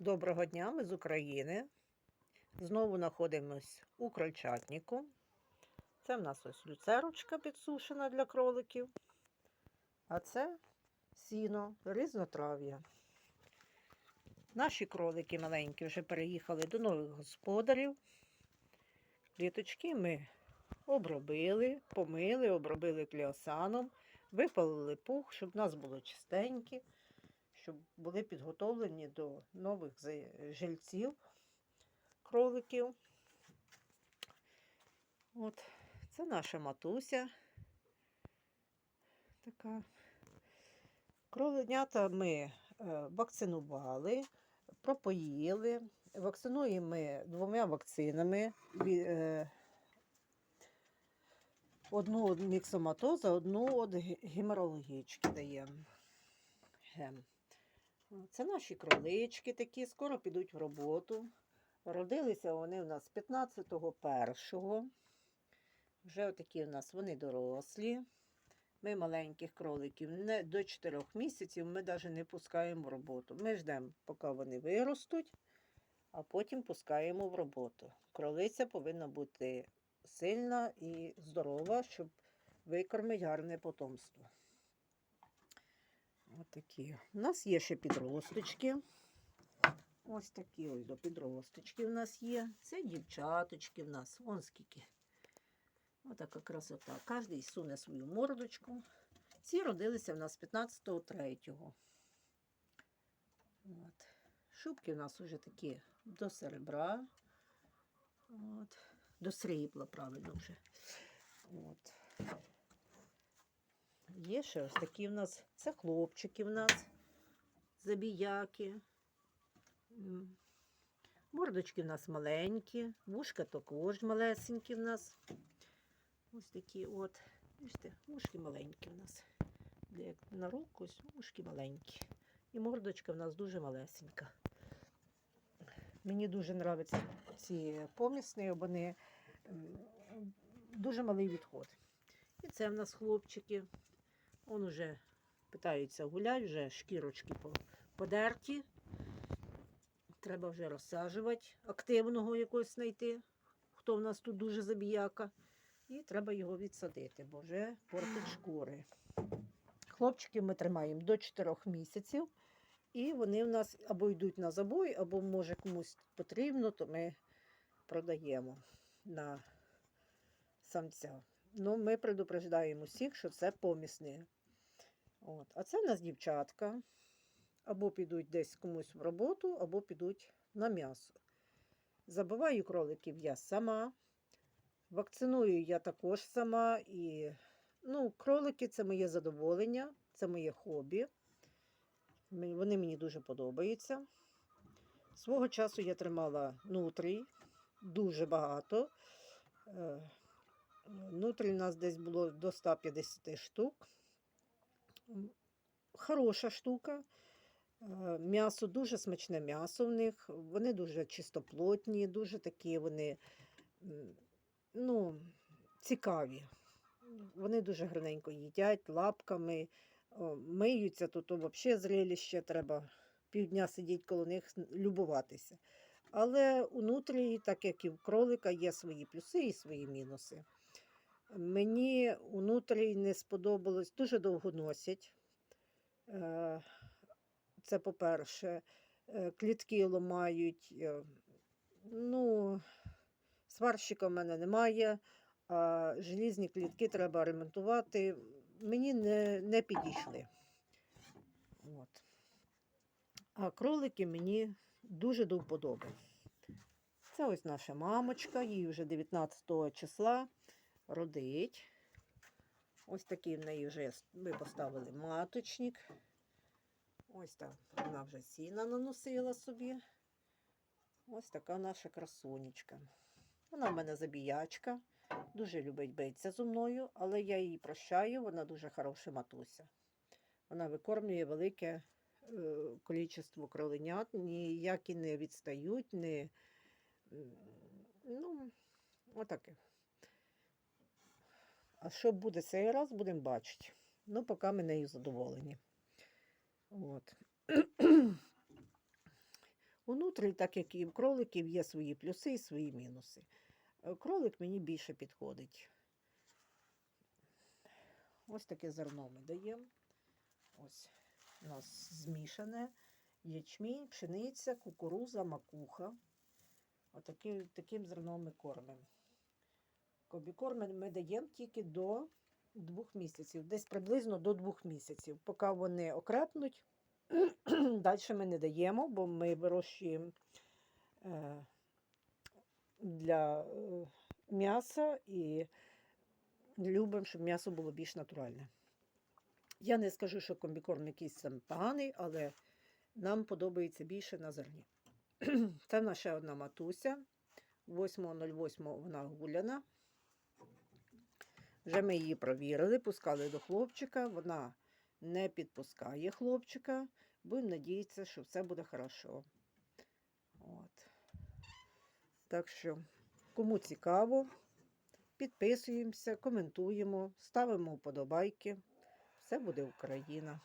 Доброго дня, ми з України. Знову знаходимось у крольчатнику. Це в нас ось люцерочка підсушена для кроликів. А це сіно, різнотрав'я. Наші кролики маленькі вже переїхали до нових господарів. Кліточки ми обробили, помили, обробили кліосаном, випалили пух, щоб в нас було чистеньке щоб були підготовлені до нових жильців кроликів. От, це наша матуся. Така. Кроленята ми е, вакцинували, пропоїли. Вакцинуємо ми двома вакцинами. Е, Одну від одну від даємо. Це наші кролички такі, скоро підуть в роботу. Родилися вони у нас 15.01. Вже отакі у нас вони дорослі. Ми маленьких кроликів не до 4 місяців ми навіть не пускаємо в роботу. Ми ждемо, поки вони виростуть, а потім пускаємо в роботу. Кролиця повинна бути сильна і здорова, щоб викормити гарне потомство. Отакі. У нас є ще підросточки. Ось такі ось до підросточки в нас є. Це дівчаточки в нас. Вон скільки. Отака красота. Кожний суне свою мордочку. Ці родилися в нас 15.03. От. Шубки в нас вже такі до серебра. От. До срібла, правильно вже. От. Є ще ось такі в нас. Це хлопчики в нас. Забіяки. Мордочки в нас маленькі, вушка також малесенькі в нас. Ось такі от. Бачите, вушки маленькі в нас. Як на руку, ось маленькі. І мордочка в нас дуже малесенька. Мені дуже подобаються ці помісні, вони дуже малий відход. І це в нас хлопчики. Он уже питаються гуляти, вже шкірочки подерті. Треба вже розсаджувати, активного якогось знайти, хто в нас тут дуже забіяка. І треба його відсадити, бо вже портить шкури. Хлопчиків ми тримаємо до 4 місяців, і вони в нас або йдуть на забой, або може комусь потрібно, то ми продаємо на самця. Ну, ми предупреждаємо всіх, що це помісні. От. А це в нас дівчатка. Або підуть десь комусь в роботу, або підуть на м'ясо. Забиваю кроликів я сама. Вакциную я також сама. І, ну, кролики це моє задоволення, це моє хобі. Вони мені дуже подобаються. Свого часу я тримала нутрій, дуже багато. Е, Нутрій у нас десь було до 150 штук. Хороша штука. Е, М'ясо дуже смачне м'ясо в них. Вони дуже чистоплотні, дуже такі вони ну, цікаві. Вони дуже гарненько їдять лапками, миються, то взагалі зрелище, треба півдня сидіти коло них, любуватися. Але у нутрії, так як і в кролика, є свої плюси і свої мінуси. Мені у нутрії не сподобалось, дуже довго носять. Е, Це по-перше, Е, клітки ламають. е, Ну, сварщика в мене немає, а желізні клітки треба ремонтувати. Мені не, не підійшли. От. А кролики мені дуже до вподоби. Це ось наша мамочка, їй вже 19 числа родить. Ось такий в неї вже ми поставили маточник. Ось так вона вже сіна наносила собі. Ось така наша красунечка. Вона в мене забіячка, дуже любить битися зі мною, але я її прощаю, вона дуже хороша матуся. Вона викормлює велике е, кількість кроленят, ніякі не відстають, не, ну, отаке. А що буде цей раз, будемо бачити. Ну, поки ми нею задоволені. От. Унутрі, так як і в кроликів, є свої плюси і свої мінуси. Е, Кролик мені більше підходить. Ось таке зерно ми даємо. Ось у нас змішане ячмінь, пшениця, кукуруза, макуха. Отаки, таким зерном ми кормимо. Комбікорм ми- ми даємо тільки до двох місяців, десь приблизно до двох місяців. Поки вони окрепнуть, далі ми не даємо, бо ми вирощуємо е, для е, м'яса і любимо, щоб м'ясо було більш натуральне. Я не скажу, що комбікорм якийсь там поганий, але нам подобається більше на зерні. Це наша одна матуся. 8.08 вона гуляна. Вже ми її провірили, пускали до хлопчика. Вона не підпускає хлопчика. Будемо надіятися, що все буде хорошо. От. Так що, кому цікаво, підписуємося, коментуємо, ставимо вподобайки. Все буде Україна.